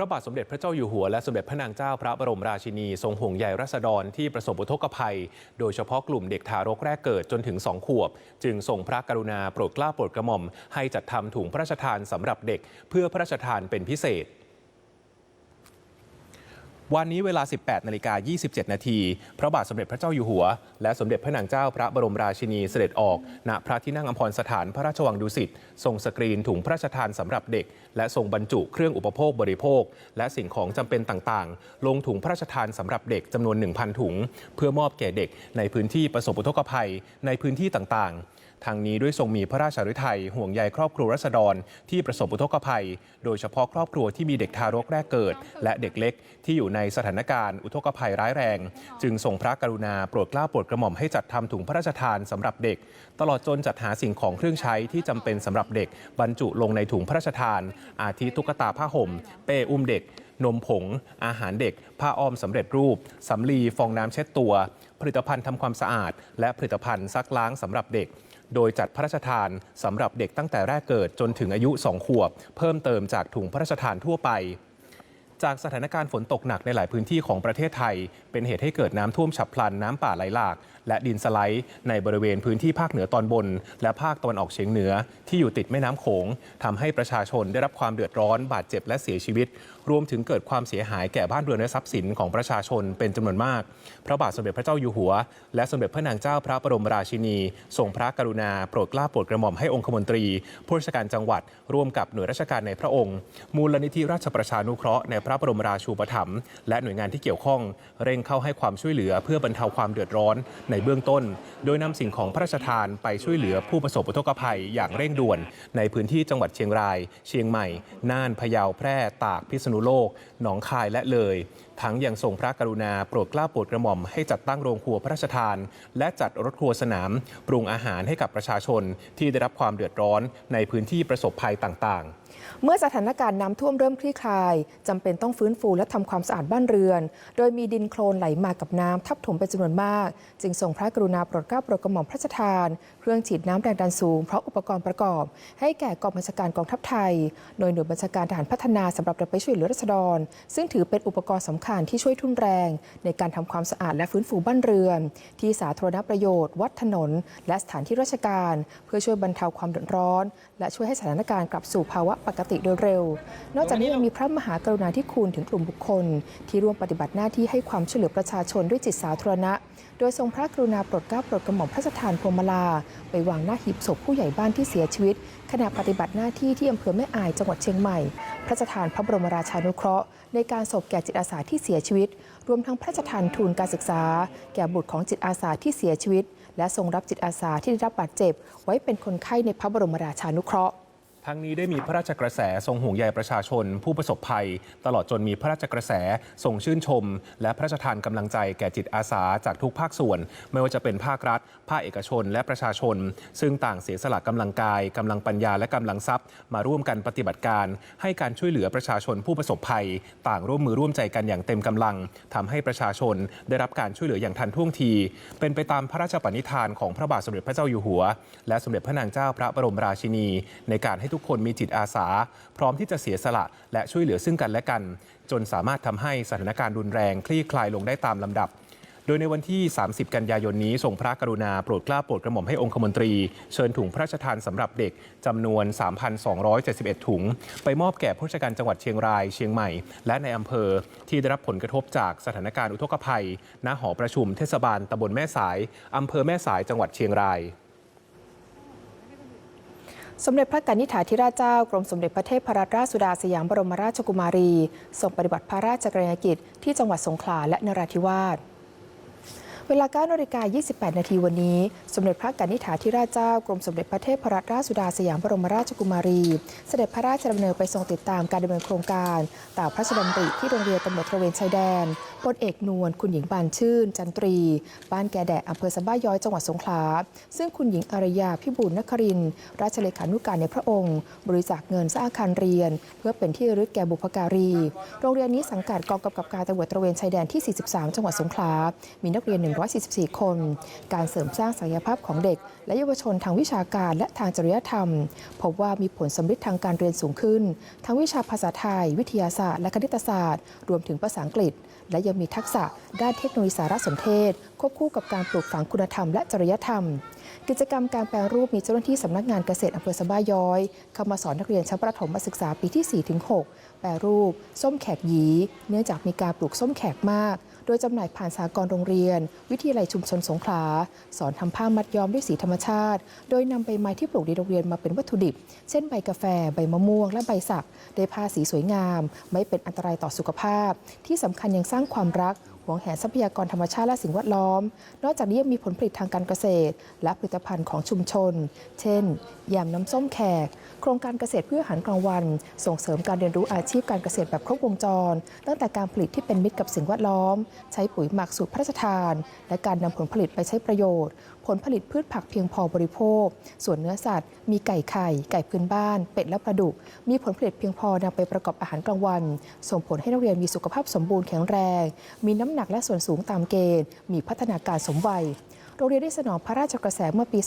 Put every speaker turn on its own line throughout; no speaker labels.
ระบาทสมเด็จพระเจ้าอยู่หัวและสมเด็จพระนางเจ้าพระบรมราชินี ทรงห่วงใยรัษฎรที่ประสบอุทกภัย โดยเฉพาะกลุ่มเด็กทารกแรกเกิดจนถึง 2 ขวบ จึงทรงพระกรุณาโปรดเกล้าโปรดกระหม่อม ให้จัดทำถุงพระราชทานสำหรับเด็ก เพื่อพระราชทานเป็นพิเศษ วันนี้เวลา 18นาฬิกา27 นาที พระบาทสมเด็จพระเจ้าอยู่หัว และสมเด็จพระนางเจ้าพระบรมราชินีเสด็จออก ณ พระที่นั่งอมพรสถานพระราชวังดุสิต ทรงสกรีนถุงพระราชทานสำหรับเด็ก และทรงบรรจุเครื่องอุปโภคบริโภค และสิ่งของจำเป็นต่างๆ ลงถุงพระราชทานสำหรับเด็กจำนวน 1,000 ถุง เพื่อมอบแก่เด็กในพื้นที่ประสบอุทกภัยในพื้นที่ต่างๆ ทางนี้ด้วยทรงมีพระราชฤทัยห่วงใยครอบครัวรัษฎรที่ประสบอุทกภัย โดยเฉพาะครอบครัวที่มีเด็กทารกแรกเกิด และเด็กเล็กที่อยู่ในสถานการณ์อุทกภัยร้ายแรง จึงทรงพระกรุณาโปรดเกล้าโปรดกระหม่อมให้จัดทำถุงพระราชทานสำหรับเด็ก ตลอดจนจัดหาสิ่งของเครื่องใช้ที่จำเป็นสำหรับเด็ก บรรจุลงในถุงพระราชทาน อาทิตุ๊กตาผ้าห่ม เป้อุ้มเด็กนมผง อาหารเด็ก ผ้าอ้อมสำเร็จรูป สำลี ฟองน้ำเช็ดตัว ผลิตภัณฑ์ทำความสะอาด และผลิตภัณฑ์ซักล้างสำหรับเด็ก โดยจัดพระราชทานสำหรับเด็กตั้งแต่แรกเกิดจนถึงอายุ 2 ขวบ เพิ่มเติมจากถุงพระราชทานทั่วไป จากสถานการณ์ฝนตกหนักในหลายพื้นที่ของประเทศไทย เป็นเหตุให้เกิดน้ำท่วมฉับพลันน้ำป่าไหลหลากและดินสไลด์ในบริเวณพื้นที่ภาคเหนือตอนบน และภาคตะวันออกเฉียงเหนือที่อยู่ติดแม่น้ำโขงทำให้ประชาชนได้รับความเดือดร้อนบาดเจ็บและเสียชีวิต รวมถึงเกิดความเสียหายแก่บ้านเรือนและทรัพย์สินของประชาชนเป็นจำนวนมาก พระบาทสมเด็จพระเจ้าอยู่หัว และสมเด็จพระนางเจ้าพระบรมราชินีทรงพระกรุณาโปรดเกล้าโปรดกระหม่อมให้องคมนตรีผู้ราชการจังหวัด ร่วมกับหน่วยราชการในพระองค์ มูลนิธิราชประชานุเคราะห์ในพระบรมราชูปถัมภ์และหน่วยงานที่เกี่ยวข้อง เร่งเข้าให้ความช่วยเหลือเพื่อบรรเทาความเดือดร้อนในเบื้องต้น โดยนำสิ่งของพระราชทานไปช่วยเหลือผู้ประสบอุทกภัยอย่างเร่งด่วน ในพื้นที่จังหวัดเชียงราย เชียงใหม่ น่าน พะเยา แพร่ ตาก พิษณุโลก หนองคายและเลย ทั้งยังทรงพระกรุณาโปรดเกล้าโปรดกระหม่อมให้จัดตั้งโรงครัวพระราชทาน และจัดรถครัวสนาม ปรุงอาหารให้กับประชาชนที่ได้รับความเดือดร้อนในพื้นที่ประสบภัยต่างๆ
เมื่อสถานการณ์น้ำท่วมเริ่มคลี่คลายจำเป็นต้องฟื้นฟูและทำความสะอาดบ้านเรือน โดยมีดินโคลนไหลมากับน้ำทับถมเป็นจำนวนมาก จึงส่งพระกรุณาโปรดเกล้าโปรดกระหม่อมพระราชทาน เครื่องฉีดน้ำแรงดันสูงเพราะอุปกรณ์ประกอบ ให้แก่กองบัญชาการกองทัพไทย โดยหน่วยบัญชาการทหารพัฒนาสำหรับรับไปช่วยเหลือรัษฎร ซึ่งถือเป็นอุปกรณ์สำคัญที่ช่วยทุ่นแรง ในการทำความสะอาดและฟื้นฟูบ้านเรือน ที่สาธารณประโยชน์ วัดถนน และสถานที่ราชการ เพื่อช่วยบรรเทาความเดือดร้อน และช่วยให้สถานการณ์กลับสู่ภาวะปกติโดยเร็ว นอกจากนี้ยังมีพระมหากรุณาธิคุณถึงกลุ่มบุคคล ที่ร่วมปฏิบัติหน้าที่ให้ความช่วยเหลือประชาชนด้วยจิตสาธารณะ โดยทรงพระกรุณาโปรดเกล้าโปรดกระหม่อมพระราชทานพวงมาลา ไปวางหน้าหีบศพผู้ใหญ่บ้านที่เสียชีวิต ขณะปฏิบัติหน้าที่ที่อำเภอแม่อายจังหวัดเชียงใหม่ พระราชทานพระบรมราชานุเคราะห์ ในการศพแก่จิตอาสาที่เสียชีวิต รวมทั้งพระราชทานทุนการศึกษา แก่บุตรของจิตอาสาที่เสียชีวิต และทรงรับจิตอาสาที่ได้รับบาดเจ็บ ไว้เป็นคนไข้ในพระบรมราชานุเคราะห์
ทั้งนี้ได้มีพระราชกระแสทรงห่วงใยประชาชน ผู้ประสบภัย ตลอดจนมีพระราชกระแสทรงชื่นชม และพระราชทานกำลังใจแก่จิตอาสาจากทุกภาคส่วน ไม่ว่าจะเป็นภาครัฐ ภาคเอกชน และประชาชน ซึ่งต่างเสียสละกำลังกายกำลังปัญญาและกำลังทรัพย์ มาร่วมกันปฏิบัติการ ให้การช่วยเหลือประชาชนผู้ประสบภัย ต่างร่วมมือร่วมใจกันอย่างเต็มกำลังทำให้ประชาชนได้รับการช่วยเหลืออย่างทันท่วงที เป็นไปตามพระราชปณิธานของพระบาทสมเด็จพระเจ้าอยู่หัว และสมเด็จพระนางเจ้าพระบรมราชินีในการให้ทุกคนมีจิตอาสา พร้อมที่จะเสียสละ และช่วยเหลือซึ่งกันและกัน จนสามารถทำให้สถานการณ์รุนแรงคลี่คลายลงได้ตามลำดับโดยในวันที่ 30 กันยายนนี้ทรงพระกรุณาโปรดเกล้าโปรดกระหม่อมให้องคมนตรี เชิญถุงพระราชทานสำหรับเด็กจำนวน 3,271 ถุง ไปมอบแก่ผู้ราชการจังหวัดเชียงราย เชียงใหม่ และในอำเภอที่ได้รับผลกระทบจากสถานการณ์อุทกภัย ณ หอประชุมเทศบาลตำบลแม่สายอำเภอแม่สายจังหวัดเชียงราย
สมเด็จพระกนิษฐาธิราชเจ้ากรมสมเด็จพระเทพรัตนราชสุดาสยามบรมราชกุมารีทรงปฏิบัติพระราชกรณียกิจที่จังหวัดสงขลาและนราธิวาส เวลา9นาฬิกา28 นาทีวันนี้ สมเด็จพระกนิษฐาธิราชเจ้ากรมสมเด็จพระเทพรัตนราชสุดาสยามบรมราชกุมารี เสด็จพระราชดำเนินไปทรงติดตามการดำเนินโครงการตามพระราชดำริที่โรงเรียนตำรวจตระเวนชายแดนพลเอกนวลคุณหญิงบานชื่น จันตรี บ้านแกแดะอำเภอสะบ้าย้อยจังหวัดสงขลา ซึ่งคุณหญิงอารยาพิบูลนคริน ราชเลขานุการในพระองค์ บริจาคเงินสร้างอาคารเรียน เพื่อเป็นที่ระลึกแก่บุพการี โรงเรียนนี้สังกัดกองกำกับการตำรวจตระเวนชายแดนที่ 43 จังหวัดสงขลา มีนักเรียน144 คน การเสริมสร้างศักยภาพของเด็ก และเยาวชนทางวิชาการและทางจริยธรรม พบว่ามีผลสำลิดทางการเรียนสูงขึ้น ทั้งวิชาภาษาไทย วิทยาศาสตร์และคณิตศาสตร์ รวมถึงภาษาอังกฤษ และยังมีทักษะด้านเทคโนโลยีสารสนเทศ ควบคู่กับการปลูกฝังคุณธรรมและจริยธรรม กิจกรรมการแปลรูปมีเจ้าหน้าที่สำนักงานเกษตรอำเภอสะบ้าย้อย เข้ามาสอนนักเรียนชั้นประถมศึกษาปีที่ 4-6 แปรรูป ส้มแขกหยี เนื่องจากมีการปลูกส้มแขกมาก โดยจำหน่ายผ่านสากลโรงเรียน วิทยาลัยชุมชนสงขลา สอนทำผ้ามัดย้อมด้วยสีธรรมชาติ โดยนำใบไม้ที่ปลูกในโรงเรียนมาเป็นวัตถุดิบ เช่นใบกาแฟ ใบมะม่วง และใบสักได้ผ้าสีสวยงาม ไม่เป็นอันตรายต่อสุขภาพ ที่สำคัญยังสร้างความรัก หวงแหนทรัพยากรธรรมชาติและสิ่งแวดล้อม นอกจากนี้ยังมีผลผลิตทางการเกษตร และผลิตภัณฑ์ของชุมชน เช่นยำน้ำส้มแขก โครงการเกษตรเพื่ออาหารกลางวัน ส่งเสริมการเรียนรู้อาชีพการเกษตรแบบครบวงจร ตั้งแต่การผลิตที่เป็นมิตรกับสิ่งแวดล้อม ใช้ปุ๋ยหมักสูตรพระราชทาน และการนำผลผลิตไปใช้ประโยชน์ ลผลิตพืชผักเพียงพอบริโภค ส่วนเนื้อสัตว์ มีไก่ไข่ ไก่พื้นบ้าน เป็ดและปลาดุก มีผลผลิตเพียงพอนำไปประกอบอาหารกลางวัน ส่งผลให้นักเรียนมีสุขภาพสมบูรณ์แข็งแรง มีน้ำหนักและส่วนสูงตามเกณฑ์ มีพัฒนาการสมวัย โรงเรียนได้สนองพระราชกระแสเมื่อปี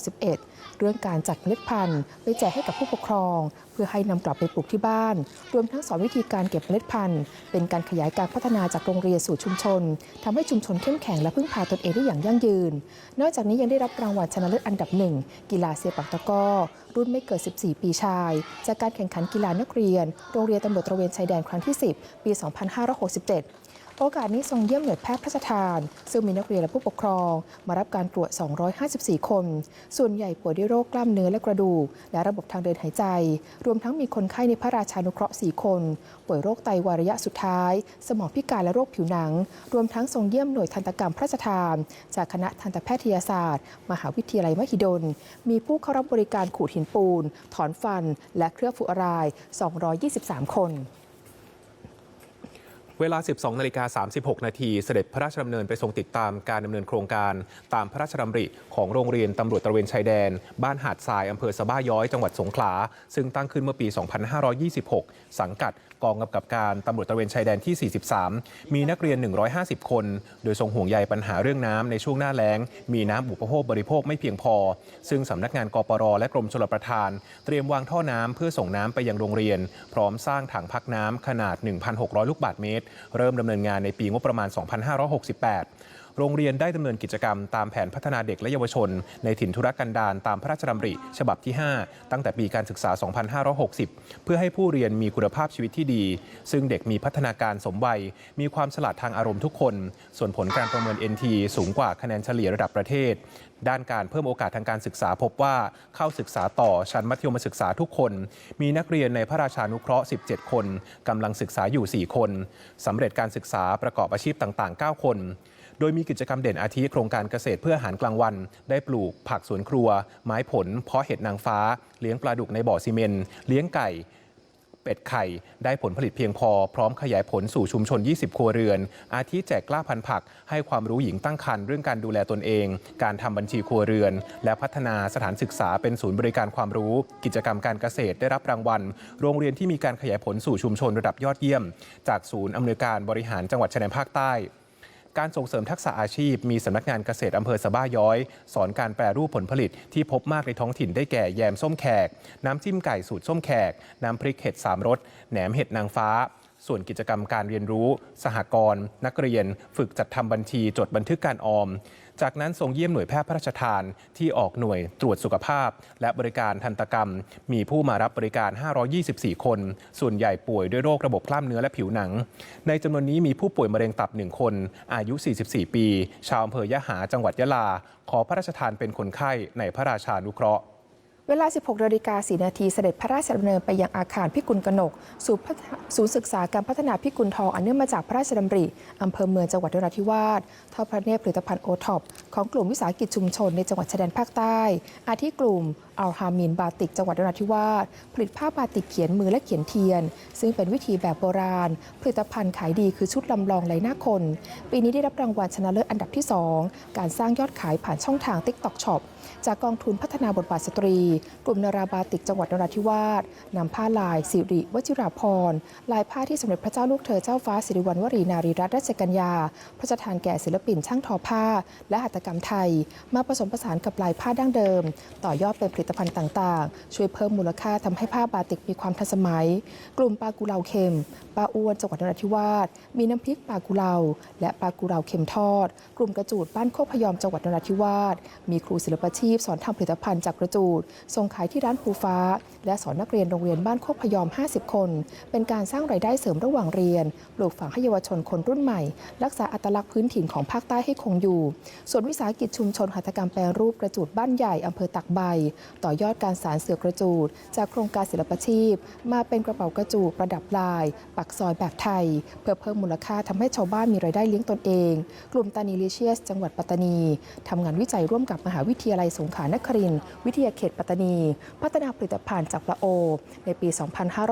2561 เรื่องการจัดเมล็ดพันธุ์ไปแจกให้กับผู้ปกครอง เพื่อให้นำกลับไปปลูกที่บ้าน รวมทั้งสอนวิธีการเก็บเมล็ดพันธุ์ เป็นการขยายการพัฒนาจากโรงเรียนสู่ชุมชนทำให้ชุมชนเข้มแข็งและพึ่งพาตนเองได้อย่างยั่งยืน นอกจากนี้ยังได้รับรางวัลชนะเลิศอันดับหนึ่งกีฬาเซปักตะก้อรุ่นไม่เกิน 14 ปีชาย จากการแข่งขันกีฬานักเรียน โรงเรียนตำรวจตระเวนชายแดนครั้งที่ 10 ปี 2567 โอกาสนี้ทรงเยี่ยมหน่วยแพทย์พระราชทาน ซึ่งมีนักเรียนและผู้ปกครอง มารับการตรวจ 254 คน ส่วนใหญ่ป่วยด้วยโรคกล้ามเนื้อและกระดูก และระบบทางเดินหายใจ รวมทั้งมีคนไข้ในพระราชานุเคราะห์ 4 คน ป่วยโรคไตวายระยะสุดท้าย สมองพิการและโรคผิวหนัง รวมทั้งทรงเยี่ยมหน่วยทันตกรรมพระราชทาน จากคณะทันตแพทยศาสตร์ มหาวิทยาลัยมหิดล มีผู้เข้ารับบริการขูดหินปูน ถอนฟัน และเคลือบฟูออไรด์223 คน
เวลา 12 นาฬิกา 36 นาที เสด็จพระราชดำเนินไปทรงติดตามการดำเนินโครงการ ตามพระราชดำริของโรงเรียนตำรวจตระเวนชายแดน บ้านหาดทรายอำเภอสะบ้าย้อยจังหวัดสงขลา ซึ่งตั้งขึ้นเมื่อปี 2526 สังกัดกองกำกับการตำรวจตระเวนชายแดนที่ 43 มีนักเรียน 150 คน โดยทรงห่วงใยปัญหาเรื่องน้ำในช่วงหน้าแล้ง มีน้ำอุปโภคบริโภคไม่เพียงพอ ซึ่งสำนักงานกปรและกรมชลประทาน เตรียมวางท่อน้ำเพื่อส่งน้ำไปยังโรงเรียน พร้อมสร้างถังพักน้ำขนาด 1,600 ลูกบาศก์เมตร เริ่มดำเนินงานในปีงบประมาณ 2568 โรงเรียนได้ดำเนินกิจกรรมตามแผนพัฒนาเด็กและเยาวชน ในถิ่นธุรกันดารตามพระราชดำริ ฉบับที่ 5 ตั้งแต่ปีการศึกษา 2560 เพื่อให้ผู้เรียนมีคุณภาพชีวิตที่ดี ซึ่งเด็กมีพัฒนาการสมวัย มีความฉลาดทางอารมณ์ทุกคน ส่วนผลการประเมิน NT สูงกว่าคะแนนเฉลี่ยระดับประเทศ ด้านการเพิ่มโอกาสทางการศึกษาพบว่าเข้าศึกษาต่อชั้นมัธยมศึกษาทุกคน มีนักเรียนในพระราชานุเคราะห์ 17 คนกำลังศึกษาอยู่ 4 คนสำเร็จการศึกษาประกอบอาชีพต่าง ๆ 9 คน โดยมีกิจกรรมเด่นอาทิโครงการเกษตรเพื่ออาหารกลางวัน ได้ปลูกผักสวนครัว ไม้ผล เพาะเห็ดนางฟ้า เลี้ยงปลาดุกในบ่อซีเมนเลี้ยงไก่เป็ดไข่ได้ผลผลิตเพียงพอ พร้อมขยายผลสู่ชุมชน 20 ครัวเรือน อาทิแจกกล้าพันธุ์ผัก ให้ความรู้หญิงตั้งครรภ์เรื่องการดูแลตนเอง การทำบัญชีครัวเรือน และพัฒนาสถานศึกษาเป็นศูนย์บริการความรู้ กิจกรรมการเกษตรได้รับรางวัล โรงเรียนที่มีการขยายผลสู่ชุมชนระดับยอดเยี่ยม จากศูนย์อำนวยการบริหารจังหวัดชายแดนภาคใต้ การส่งเสริมทักษะอาชีพ มีสำนักงานเกษตรอำเภอสะบ้าย้อย สอนการแปรรูปผลผลิตที่พบมากในท้องถิ่นได้แก่แยมส้มแขก น้ำจิ้มไก่สูตรส้มแขก น้ำพริกเห็ดสามรสแหนมเห็ดนางฟ้า ส่วนกิจกรรมการเรียนรู้ สหกรณ์นักเรียน ฝึกจัดทำบัญชีจดบันทึกการออม จากนั้นทรงเยี่ยมหน่วยแพทย์พระราชทานที่ออกหน่วยตรวจสุขภาพ และบริการทันตกรรม มีผู้มารับบริการ 524 คน ส่วนใหญ่ป่วยด้วยโรคระบบกล้ามเนื้อและผิวหนัง ในจำนวนนี้มีผู้ป่วยมะเร็งตับ 1 คน อายุ 44 ปี ชาวอำเภอยะหาจังหวัดยะลา ขอพระราชทานเป็นคนไข้ในพระราชานุเคราะห์
เวลา 16นาฬิกา4นาทีเสด็จพระราชดำเนินไปยังอาคารพิกุลกนกศูนย์ศูนย์ศึกษาการพัฒนาพิกุลทองอันเนื่องมาจากพระราชดำริ อำเภอเมืองจังหวัดนราธิวาสทอดพระเนตรผลิตภัณฑ์โอท็อปของกลุ่มวิสาหกิจชุมชนในจังหวัดชายแดนภาคใต้ อาทิกลุ่มอัลฮามินบาติกจังหวัดนราธิวาสผลิตผ้าบาติกเขียนมือและเขียนเทียน ซึ่งเป็นวิธีแบบโบราณ ผลิตภัณฑ์ขายดีคือชุดลำลองไหลหน้าคน ปีนี้ได้รับรางวัลชนะเลิศอันดับที่ 2 การสร้างยอดขายผ่านช่องทาง TikTok Shop จากกองทุนพัฒนาบทบาทสตรี กลุ่มนาราบาติกจังหวัดนราธิวาสนำผ้าลาย สิริวชิราพรณ์ลายผ้าที่สมเด็จพระเจ้าลูกเธอเจ้าฟ้าสิริวัณวรีนารีรัตนราชกัญญา พระราชทานแก่ศิลปินช่างทอผ้า และหัตถกรรมไทย มาผสมผสานกับลายผ้าดั้งเดิม ต่อยอดเป็นผลิตภัณฑ์ต่างๆ ช่วยเพิ่มมูลค่าทำให้ผ้าบาติกมีความทันสมัย กลุ่มปลากุเลาเค็มปลาอ้วนจังหวัดนราธิวาสมีน้ำพริกปลากุเลาและปลากุเลาเค็มทอด กลุ่มกระจูดบ้านโคกพยอมจังหวัดนราธิวาสมีครูศิลปชีพสอนทำผลิตภัณฑ์จากกระจูดส่งขายที่ร้านภูฟ้า และสอนนักเรียนโรงเรียนบ้านโคกพยอม 50 คน เป็นการสร้างรายได้เสริมระหว่างเรียนปลูกฝังให้เยาวชนคนรุ่นใหม่ รักษาอัตลักษณ์พื้นถิ่นของภาคใต้ให้คงอยู่ ส่วนวิสาหกิจชุมชนหัตถกรรมแปรรูปกระจูดบ้านใหญ่อำเภอตักใบ ต่อยอดการสารเสือกระจูด จากโครงการศิลปชีพ มาเป็นกระเป๋ากระจูดประดับลาย ปักซอยแบบไทย เพื่อเพิ่มมูลค่าทำให้ชาวบ้านมีรายได้เลี้ยงตนเอง กลุ่มตานีลิเชียส จังหวัดปัตตานีทำงานวิจัยร่วมกับมหาวิทยาลัยสงขลานครินทร์วิทยาเขตปัตตานี พัฒนาผลิตภัณฑ์จากปลาโอ ในปี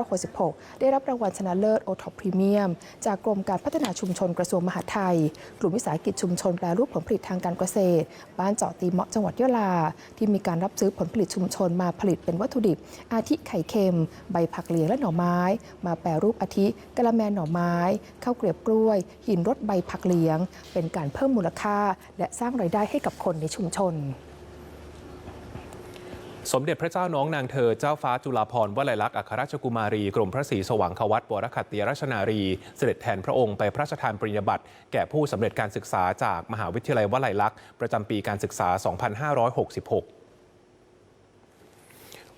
2566 ได้รับรางวัลชนะเลิศโอท็อปพรีเมียม จากกรมการพัฒนาชุมชนกระทรวงมหาดไทย กลุ่มวิสาหกิจชุมชนแปรรูปผลผลิตทางการเกษตร บ้านเจาะตีเมาะจังหวัดยะลา ที่มีการรับซื้อผลผลิตชุมชนมาผลิตเป็นวัตถุดิบ อาทิไข่เค็ม ใบผักเหลียงและหน่อไม้ มาแปรรูปอาทิกะละแมนหน่อไม้ข้าวเกรียบกล้วย หินรสใบผักเหลียง เป็นการเพิ่มมูลค่า และสร้างรายได้ให้กับคนในชุมชน
สมเด็จพระเจ้าน้องนางเธอเจ้าฟ้าจุฬาภรณ์วลัยลักษณ์อัครราชกุมารี กรมพระศรีสว่างควัตวรคัตติยราชนารี เสด็จแทนพระองค์ไปพระราชทานปริญญาบัตรแก่ผู้สำเร็จการศึกษาจากมหาวิทยาลัยวลัยลักษณ์ประจำปีการศึกษา 2566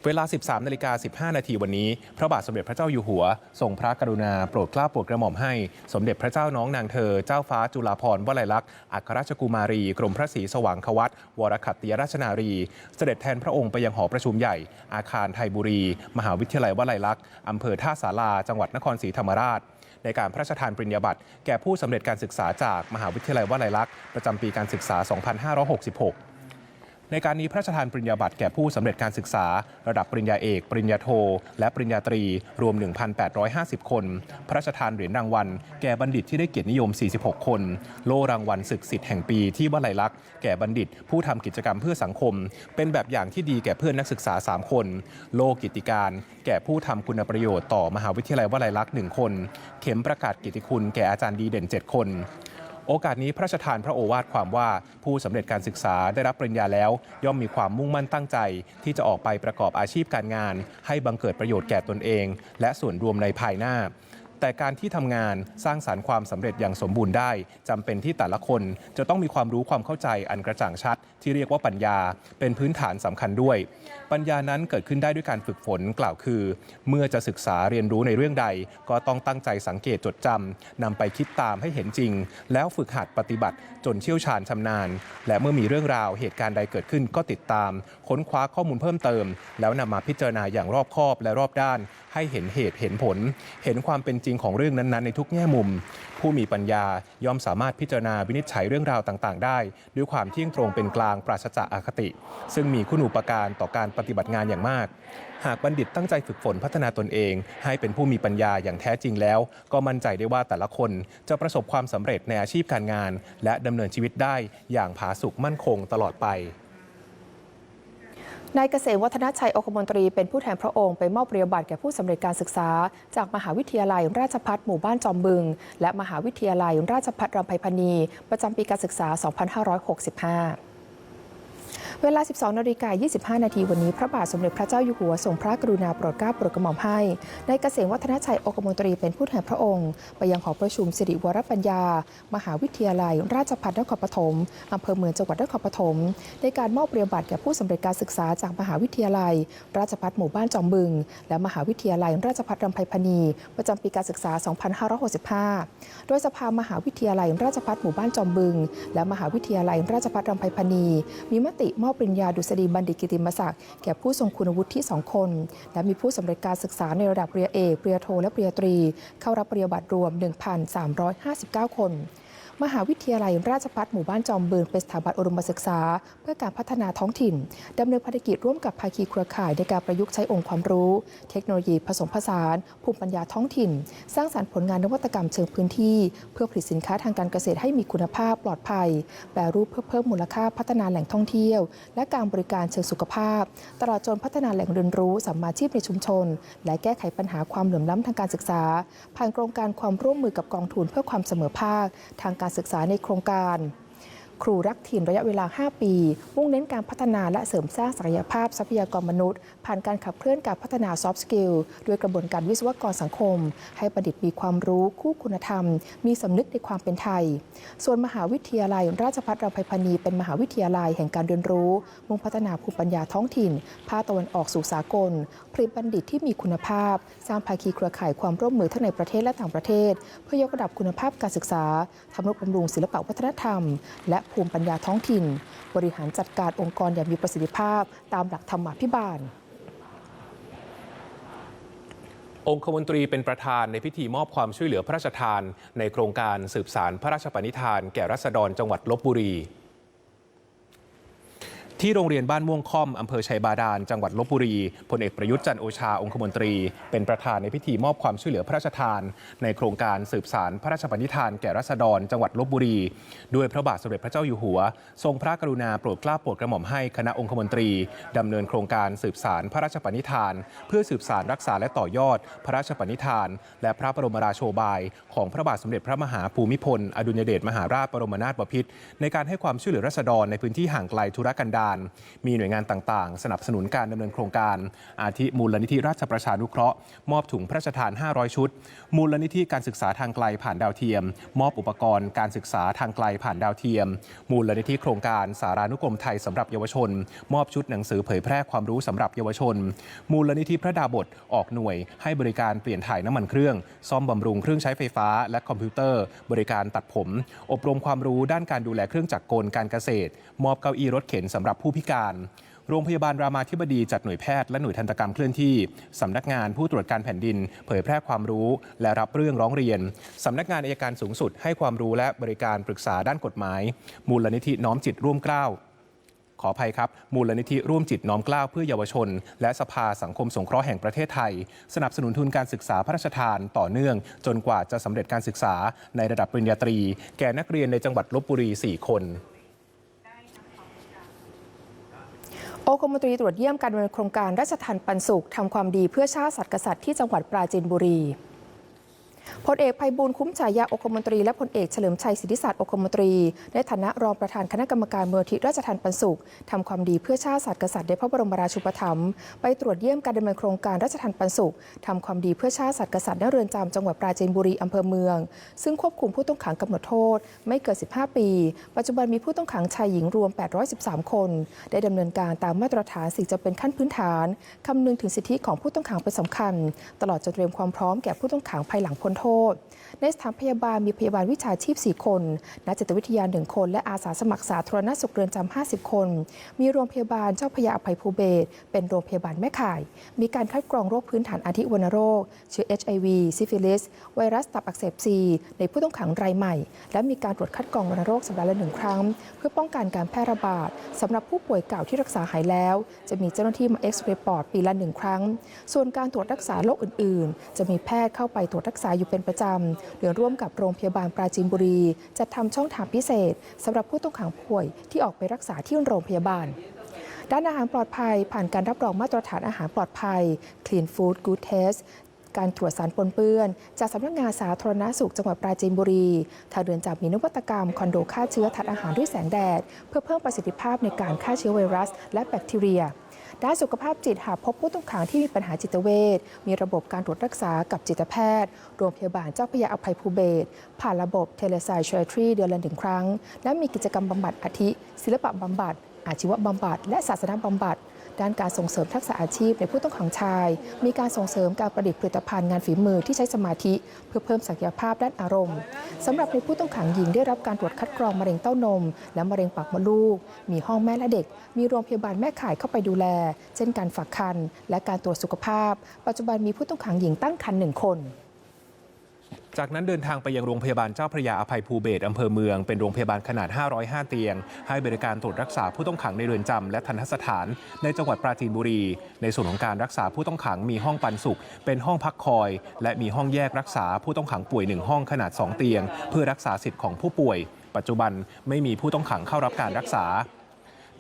เวลา 13นาฬิกา15 นาทีวันนี้ พระบาทสมเด็จพระเจ้าอยู่หัว ทรงพระกรุณาโปรดเกล้าโปรดกระหม่อมให้ สมเด็จพระเจ้าน้องนางเธอ เจ้าฟ้าจุฬาภรณ์วลัยลักษณ์ อัครราชกุมารี กรมพระศรีสว่างควัตวรคัตติยราชนารี เสด็จแทนพระองค์ไปยังหอประชุมใหญ่ อาคารไทยบุรี มหาวิทยาลัยวลัยลักษณ์อำเภอท่าสาราจังหวัดนครศรีธรรมราชในการพระราชทานปริญญาบัตรแก่ผู้สำเร็จการศึกษาจากมหาวิทยาลัยวลัยลักษณ์ประจำปีการศึกษา 2566 ในการนี้พระราชทานปริญญาบัตรแก่ผู้สำเร็จการศึกษา ระดับปริญญาเอก ปริญญาโท และปริญญาตรี รวม 1,850 คน พระราชทานเหรียญรางวัล แก่บัณฑิตที่ได้เกียรตินิยม 46 คน โล่รางวัลศึกสิทธิ์แห่งปีที่วลัยลักษณ์แก่บัณฑิตผู้ทำกิจกรรมเพื่อสังคม เป็นแบบอย่างที่ดีแก่เพื่อนนักศึกษา 3 คน โล่กิติการ แก่ผู้ทำคุณประโยชน์ต่อมหาวิทยาลัยวลัยลักษณ์1คน เข็มประกาศกิติคุณแก่อาจารย์ดีเด่น 7 คน โอกาสนี้พระราชทานพระโอวาทความว่าผู้สำเร็จการศึกษาได้รับปริญญาแล้ว ย่อมมีความมุ่งมั่นตั้งใจ ที่จะออกไปประกอบอาชีพการงาน ให้บังเกิดประโยชน์แก่ตนเอง และส่วนรวมในภายหน้าแต่การที่ทำงานสร้างสารรค์ความสำเร็จอย่างสมบูรณ์ได้จำเป็นที่แต่ละคนจะต้องมีความรู้ความเข้าใจอันกระจ่างชัด ที่เรียกว่าปัญญาเป็นพื้นฐานสำคัญด้วย ปัญญานั้นเกิดขึ้นได้ด้วยการฝึกฝนกล่าวคือ เมื่อจะศึกษาเรียนรู้ในเรื่องใด ก็ต้องตั้งใจสังเกตจดจำนำไปคิดตามให้เห็นจริง แล้วฝึกหัดปฏิบัติจนเชี่ยวชาญชำนาญ และเมื่อมีเรื่องราวเหตุการณ์ใดเกิดขึ้นก็ติดตาม ค้นคว้าข้อมูลเพิ่มเติม แล้วนำมาพิจารณาอย่างรอบคอบและรอบด้าน ให้เห็นเหตุเห็นผล เห็นความเป็นจริงของเรื่องนั้นๆ ในทุกแง่มุม ผู้มีปัญญาย่อมสามารถพิจารณาวินิจฉัยเรื่องราวต่างๆ ได้ ด้วยความเที่ยงตรงเป็นกลางปราศจากอคติ ซึ่งมีคุณูปการต่อการปฏิบัติงานอย่างมาก หากบัณฑิตตั้งใจฝึกฝนพัฒนาตนเอง ให้เป็นผู้มีปัญญาอย่างแท้จริงแล้ว ก็มั่นใจได้ว่าแต่ละคนจะประสบความสำเร็จในอาชีพการงาน และดำเนินชีวิตได้อย่างผาสุกมั่นคงตลอดไป
นายเกษมวัฒนชัยองคมนตรีเป็นผู้แทนพระองค์ไปมอบปริญญาบัตรแก่ผู้สำเร็จการศึกษา จากมหาวิทยาลัยราชพัฒหมู่บ้านจอมบึง และมหาวิทยาลัยราชพัฒรำไพพรรณีประจำปีการศึกษา 2565 เวลา 12นาฬิกา25 นาทีวันนี้พระบาทสมเด็จพระเจ้าอยู่หัวทรงพระกรุณาโปรดเกล้าโปรดกระหม่อมให้นายเกษมวัฒนชัยองคมนตรีเป็นผู้แทนพระองค์ ไปยังหอประชุมสิริวรปัญญา มหาวิทยาลัย ราชภัฏนครปฐมอำเภอเมืองจังหวัดนครปฐมในการมอบปริญญบัตรแก่ผู้สำเร็จการศึกษาจากมหาวิทยาลัย ราชภัฏหมู่บ้านจอมบึง และมหาวิทยาลัย ราชภัฏรำไพพรรณีประจำปีการศึกษา 2565 โดยสภามหาวิทยาลัย ราชภัฏหมู่บ้านจอมบึง และมหาวิทยาลัย ราชภัฏรำไพพรรณีมีมติมอบปริญญาดุษฎีบัณฑิตกิติมศักดิ์แก่ผู้ทรงคุณวุฒิที่ 2 คน และมีผู้สำเร็จการศึกษาในระดับปริญญาเอกปริญญาโทและปริญญาตรี เข้ารับปริญญาบัตรรวม 1,359 คน มหาวิทยาลัยราชภัฏหมู่บ้านจอมบึงเป็นสถาบันอุดมศึกษา เพื่อการพัฒนาท้องถิ่นดำเนินภารกิจร่วมกับภาคีเครือข่ายในการประยุกต์ใช้องค์ความรู้ เทคโนโลยีผสมผสาน ภูมิปัญญาท้องถิ่น สร้างสรรค์ผลงานนวัตกรรมเชิงพื้นที่ เพื่อผลิตสินค้าทางการเกษตรให้มีคุณภาพปลอดภัย แปรรูปเพื่อเพิ่มมูลค่าพัฒนาแหล่งท่องเที่ยว และการบริการเชิงสุขภาพ ตลอดจนพัฒนาแหล่งเรียนรู้สัมมาชีพในชุมชน และแก้ไขปัญหาความเหลื่อมล้ำทางการศึกษา ผ่านโครงการความร่วมมือกับกองทุนเพื่อความเสมอภาคทางการศึกษาในโครงการ ครูรักถิ่นระยะเวลา 5 ปีมุ่งเน้นการพัฒนาและเสริมสร้างศักยภาพทรัพยากรมนุษย์ ผ่านการขับเคลื่อนการพัฒนาซอฟต์สกิลด้วยกระบวนการวิศวกรสังคม ให้ประดิษฐ์มีความรู้คู่คุณธรรม มีสำนึกในความเป็นไทย ส่วนมหาวิทยาลัย ราชภัฏรำไพพณีเป็นมหาวิทยาลัยแห่งการเรียนรู้ มุ่งพัฒนาภูมิปัญญาท้องถิ่น ภาคตะวันออกสู่สากล ผลิตบัณฑิตที่มีคุณภาพ สร้างภาคีเครือข่ายความร่วมมือทั้งในประเทศและต่างประเทศ เพื่อยกระดับคุณภาพการศึกษาทำนุบำรุงศิลปวัฒนธรรม และภูมิปัญญาท้องถิ่น บริหารจัดการองค์กรอย่างมีประสิทธิภาพ ตามหลักธรรมาภิบาล
องคมนตรีเป็นประธานในพิธีมอบความช่วยเหลือพระราชทาน ในโครงการสืบสารพระราชปณิธาน แก่รัษฎรจังหวัดลบบุรี ที่โรงเรียนบ้านม่วงค่อมอำเภอชัยบาดาล จังหวัดลบบุรี พลเอกประยุทธ์จันโอชาองคมนตรี เป็นประธานในพิธีมอบความช่วยเหลือพระราชทาน ในโครงการสืบสารพระราชปณิธานแก่รัษฎร จังหวัดลบบุรี ด้วยพระบาทสมเด็จพระเจ้าอยู่หัว ทรงพระกรุณาโปรดเกล้าโปรดกระหม่อมให้คณะองคมนตรีดำเนินโครงการสืบสารพระราชปณิธานเพื่อสืบสารรักษาและต่อยอด พระราชปณิธานและพระบรมราโชบาย ของพระบาทสมเด็จพระมหาภูมิพล อดุลยเดชมหาราชบรมนาถบพิตรในการให้ความช่วยเหลือรัษฎรในพื้นที่ห่างไกลธุรกันดาร มีหน่วยงานต่างๆ สนับสนุนการดำเนินโครงการ อาทิมูลนิธิราชประชานุเคราะห์ มอบถุงพระราชทาน 500 ชุด มูลนิธิการศึกษาทางไกลผ่านดาวเทียม มอบอุปกรณ์การศึกษาทางไกลผ่านดาวเทียม มูลนิธิโครงการสารานุกรมไทยสำหรับเยาวชน มอบชุดหนังสือเผยแพร่ความรู้สำหรับเยาวชน มูลนิธิพระดาบทออกหน่วย ให้บริการเปลี่ยนถ่ายน้ำมันเครื่องซ่อมบำรุงเครื่องใช้ไฟฟ้า และคอมพิวเตอร์ บริการตัดผม อบรมความรู้ด้านการดูแลเครื่องจักรกลการเกษตร มอบเก้าอี้รถเข็นสำหรับผู้พิการ โรงพยาบาลรามาธิบดีจัดหน่วยแพทย์และหน่วยทันตกรรมเคลื่อนที่สำนักงานผู้ตรวจการแผ่นดิน เผยแพร่ความรู้ และรับเรื่องร้องเรียนสำนักงานอายการสูงสุด ให้ความรู้และบริการปรึกษาด้านกฎหมาย มูลนิธิน้อมจิตร่วมเกล้าขออภัยครับ มูลนิธิร่วมจิตน้อมกล้าเพื่อเยาวชน และสภาสังคมสงเคราะห์แห่งประเทศไทย สนับสนุนทุนการศึกษาพระราชทานต่อเนื่อง จนกว่าจะสำเร็จการศึกษาในระดับปริญญาตรี แก่นักเรียนในจังหวัดลบบุรี 4 คน
องคมนตรีตรวจเยี่ยมการดำเนินโครงการราชทันปันสุขทำความดีเพื่อชาติสัตว์กษัตริย์ที่จังหวัดปราจีนบุรี พลเอกภัยบูลคุ้มฉายาองคมนตรีและพลเอกเฉลิมชัยสิทธิศาสตร์องคมนตรี ในฐานะรองประธานคณะกรรมการเมูลที่ราชทันปันสุขทำความดีเพื่อชาติศาสตว์กษัตริย์ในพระบรมราชูปถัมภ์ไปตรวจเยี่ยมการดำเนินโครงการราชทันปันสุขทำความดีเพื่อชาติศาสตว์กษัตริย์ณเรือนจำจังหวัดปราจีนบุรีอำเภอเมือง ซึ่งควบคุมผู้ต้องขังกำหนดโทษ ไม่เกิน 15 ปี ปัจจุบันมีผู้ต้องขังชายหญิงรวม 813 คน ได้ดำเนินการตามมาตรฐานสิ่งจำเป็นขั้นพื้นฐานคำนึงถึงสิทธิของผู้ต้องขังเป็นสำคัญ ตลอดจนเตรียมความพร้อมแก่ผู้ต้องขังภายหลังพ้นโทษ ในสถานพยาบาลมีพยาบาลวิชาชีพ 4 คน นักจิตวิทยา 1 คน และอาสาสมัครสาธารณสุขเรือนจำ 50 คน มีโรงพยาบาลเจ้าพยาอภัยภูเบศเป็นโรงพยาบาลแม่ข่าย มีการคัดกรองโรคพื้นฐานอาทิวัณโรค เชื้อ HIV ซิฟิลิส ไวรัสตับอักเสบซีในผู้ต้องขังรายใหม่ และมีการตรวจคัดกรองวัณโรคสัปดาห์ละหนึ่งครั้ง เพื่อป้องกันการแพร่ระบาดสำหรับผู้ป่วยเก่าที่รักษาหายแล้ว จะมีเจ้าหน้าที่มาเอ็กซเรย์ปอดปีละหนึ่งครั้ง ส่วนการตรวจรักษาโรคอื่น ๆ จะมีแพทย์เข้าไปตรวจรักษาอยู่เป็นประจำโดยร่วมกับโรงพยาบาลปราจีนบุรี จัดทำช่องทางพิเศษสำหรับผู้ต้องขังป่วยที่ออกไปรักษาที่โรงพยาบาลด้านอาหารปลอดภัย ผ่านการรับรองมาตรฐานอาหารปลอดภัย Clean Food Good Taste การตรวจสารปนเปื้อน จากสำนักงานสาธารณสุขจังหวัดปราจีนบุรีทางเรือนจำมีนวัตกรรม คอนโดฆ่าเชื้อทัดอาหารด้วยแสงแดด เพื่อเพิ่มประสิทธิภาพในการฆ่าเชื้อไวรัส และแบคทีเรีย ด้านสุขภาพจิตหากพบผู้ต้องขังที่มีปัญหาจิตเวชมีระบบการตรวจรักษากับจิตแพทย์ โรงพยาบาลเจ้าพระยาอภัยภูเบศผ่านระบบเทเลไซชทรีเดือนละหนึ่งครั้ง และมีกิจกรรมบำบัดอาทิ ศิลปะบำบัดอาชีวบำบัดและศาสนาบำบัด ด้านการส่งเสริมทักษะอาชีพในผู้ต้องขังชาย มีการส่งเสริมการประดิษฐ์ผลิตภัณฑ์งานฝีมือที่ใช้สมาธิ เพื่อเพิ่มศักยภาพด้านอารมณ์สำหรับในผู้ต้องขังหญิงได้รับการตรวจคัดกรองมะเร็งเต้านม และมะเร็งปากมดลูก มีห้องแม่และเด็ก มีโรงพยาบาลแม่ข่ายเข้าไปดูแล เช่นการฝากครรภ์และการตรวจสุขภาพ ปัจจุบันมีผู้ต้องขังหญิงตั้งครรภ์หนึ่งคน
จากนั้นเดินทางไปยังโรงพยาบาลเจ้าพระยาอภัยภูเบศรอำเภอเมือง เป็นโรงพยาบาลขนาด 505 เตียง ให้บริการตรวจรักษาผู้ต้องขังในเรือนจำและทันทสถาน ในจังหวัดปราจีนบุรี ในส่วนของการรักษาผู้ต้องขังมีห้องปันสุข เป็นห้องพักคอย และมีห้องแยกรักษาผู้ต้องขังป่วยหนึ่งห้องขนาด 2 เตียง เพื่อรักษาสิทธิ์ของผู้ป่วย ปัจจุบันไม่มีผู้ต้องขังเข้ารับการรักษา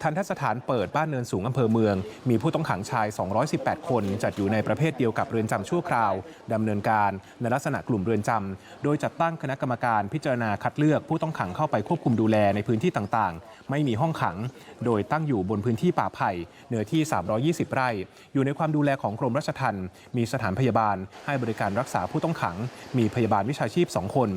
ทันทสถานเปิดบ้านเนินสูงอำเภอเมือง มีผู้ต้องขังชาย 218 คน จัดอยู่ในประเภทเดียวกับเรือนจำชั่วคราวดำเนินการในลักษณะกลุ่มเรือนจำโดยจัดตั้งคณะกรรมการพิจารณาคัดเลือกผู้ต้องขังเข้าไปควบคุมดูแลในพื้นที่ต่างๆ ไม่มีห้องขัง โดยตั้งอยู่บนพื้นที่ป่าไผ่เนื้อที่ 320 ไร่ อยู่ในความดูแลของกรมราชทัณฑ์มีสถานพยาบาล ให้บริการรักษาผู้ต้องขัง มีพยาบาลวิชาชีพ 2 คน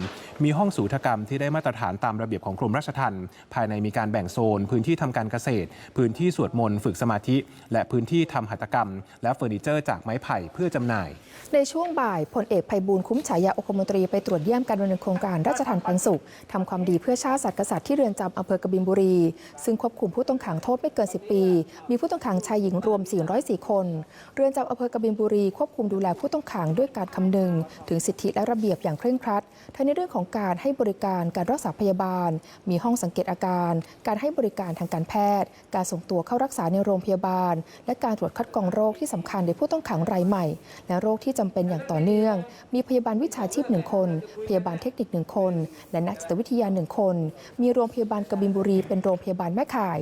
มีห้องสูตรกรรมที่ได้มาตรฐานตามระเบียบของกรมราชทัณฑ์ภายในมีการแบ่งโซนพื้นที่ทำการเกษตร พื้นที่สวดมนต์ฝึกสมาธิ และพื้นที่ทำหัตถกรรม และเฟอร์นิเจอร์จากไม้ไผ่เพื่อจำหน่าย
ในช่วงบ่ายพลเอกไพบูลย์คุ้มฉายาองคมนตรีไปตรวจเยี่ยมการดำเนินโครงการราชทันปันสุขทำความดีเพื่อชาติศาสตร์กษัตริย์ที่เรือนจำอำเภอกบินบุรี ซึ่งควบคุมผู้ต้องขังโทษไม่เกิน 10 ปี มีผู้ต้องขังชายหญิงรวม 404 คน เรือนจำอำเภอกบินบุรีควบคุมดูแลผู้ต้องขังด้วยการคำนึง ถึงสิทธิและระเบียบอย่างเคร่งครัด ทั้งในเรื่องของการให้บริการการรักษาพยาบาล มีห้องสังเกตอาการ การให้บริการทางการแพทย์การส่งตัวเข้ารักษาในโรงพยาบาล และการตรวจคัดกรองโรคที่สำคัญในผู้ต้องขังรายใหม่ และโรคที่จำเป็นอย่างต่อเนื่อง มีพยาบาลวิชาชีพหนึ่งคน พยาบาลเทคนิคหนึ่งคน และนักจิตวิทยาหนึ่งคน มีโรงพยาบาลกบินบุรี เป็นโรงพยาบาลแม่ข่าย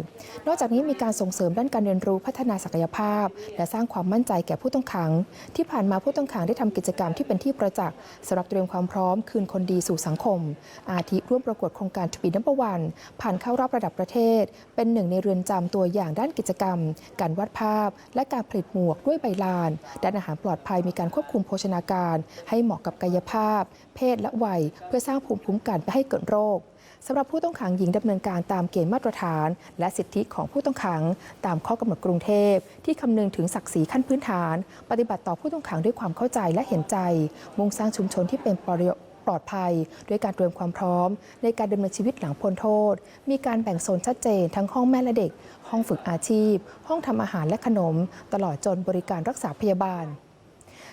นอกจากนี้มีการส่งเสริมด้านการเรียนรู้พัฒนาศักยภาพ และสร้างความมั่นใจแก่ผู้ต้องขัง ที่ผ่านมาผู้ต้องขังได้ทำกิจกรรมที่เป็นที่ประจักษ์สำหรับเตรียมความพร้อมคืนคนดีสู่สังคม อาทิร่วมประกวดโครงการทวีนัมเบอร์วันผ่านเข้ารอบระดับประเทศ เป็นหนึ่งในเรือนจำตัวอย่างด้านกิจกรรม การวาดภาพ และการผลิตหมวกด้วยใบลาน ด้านอาหารปลอดภัยมีการควบคุมโภชนาการ ให้เหมาะกับกายภาพ เพศและวัย เพื่อสร้างภูมิคุ้มกันไม่ให้เกิดโรคสำหรับผู้ต้องขังหญิงดำเนินการตามเกณฑ์มาตรฐาน และสิทธิของผู้ต้องขัง ตามข้อกำหนดกรุงเทพ ที่คำนึงถึงศักดิ์ศรีขั้นพื้นฐาน ปฏิบัติต่อผู้ต้องขังด้วยความเข้าใจและเห็นใจ มุ่งสร้างชุมชนที่เป็นประโยชน ปลอดภัย ด้วยการเตรียมความพร้อม ในการดำเนินชีวิตหลังพ้นโทษ มีการแบ่งโซนชัดเจนทั้งห้องแม่และเด็ก ห้องฝึกอาชีพ ห้องทำอาหารและขนม ตลอดจนบริการรักษาพยาบาล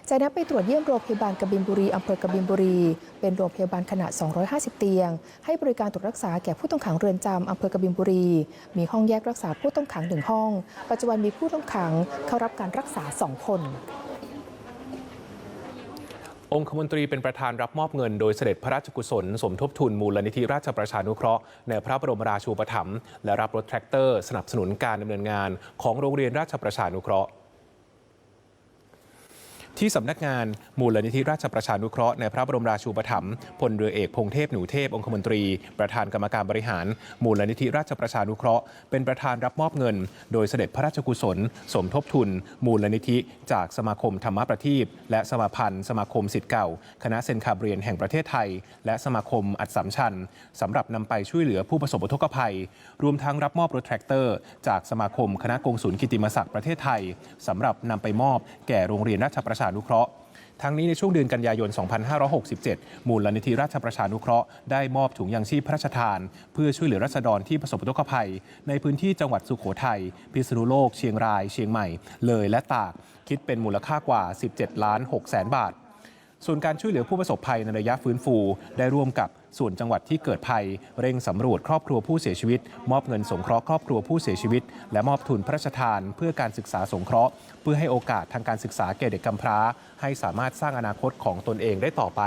จากนั้นไปตรวจเยี่ยมโรงพยาบาลกบินบุรีอำเภอกบินบุรี เป็นโรงพยาบาลขนาด 250 เตียง ให้บริการตรวจรักษาแก่ผู้ต้องขังเรือนจำอำเภอกบินบุรี มีห้องแยกรักษาผู้ต้องขังหนึ่งห้อง ปัจจุบันมีผู้ต้องขังเข้ารับการรักษา 2 คน
องคมนตรีเป็นประธานรับมอบเงินโดยเสด็จพระราชกุศล สมทบทุนมูลนิธิราชประชานุเคราะห์ในพระบรมราชูปถัมภ์และรับรถแทรกเตอร์ สนับสนุนการดำเนินงานของโรงเรียนราชประชานุเคราะห์ ที่สำนักงานมูลนิธิราชประชานุเคราะห์ในพระบรมราชูปถัมภ์พลเรือเอกพงเทพหนูเทพองคมนตรี ประธานกรรมการบริหาร มูลนิธิราชประชานุเคราะห์ เป็นประธานรับมอบเงิน โดยเสด็จพระราชกุศล สมทบทุน มูลนิธิ จากสมาคมธรรมประทีปและสมาพันธ์ สมาคมสิทธิ์เก่า คณะเซนคาเบรียนแห่งประเทศไทย และสมาคมอัดสัมชัญสำหรับนำไปช่วยเหลือผู้ประสบอุทกภัย รวมทั้งรับมอบรถแทรกเตอร์ จากสมาคมคณะกงศูนย์กิติมศักดิ์ประเทศไทยสำหรับนำไปมอบแก่โรงเรียนราชประชานุเคราะห์ทั้งนี้ในช่วงเดือนกันยายน 2567 มูลนิธิราชประชานุเคราะห์ได้มอบถุงยางชีพพระราชทาน เพื่อช่วยเหลือรัษฎรที่ประสบอุทกภัย ในพื้นที่จังหวัดสุโขทัย พิษณุโลก เชียงราย เชียงใหม่ เลยและตาก คิดเป็นมูลค่ากว่า 17 ล้าน6แสนบาท ส่วนการช่วยเหลือผู้ประสบภัยในระยะฟื้นฟู ได้ร่วมกับ ส่วนจังหวัดที่เกิดภัย เร่งสำรวจครอบครัวผู้เสียชีวิต มอบเงินสงเคราะห์ครอบครัวผู้เสียชีวิต และมอบทุนพระราชทาน เพื่อการศึกษาสงเคราะห์ เพื่อให้โอกาสทางการศึกษาแก่เด็กกำพร้า ให้สามารถสร้างอนาคตของตนเองได้ต่อไป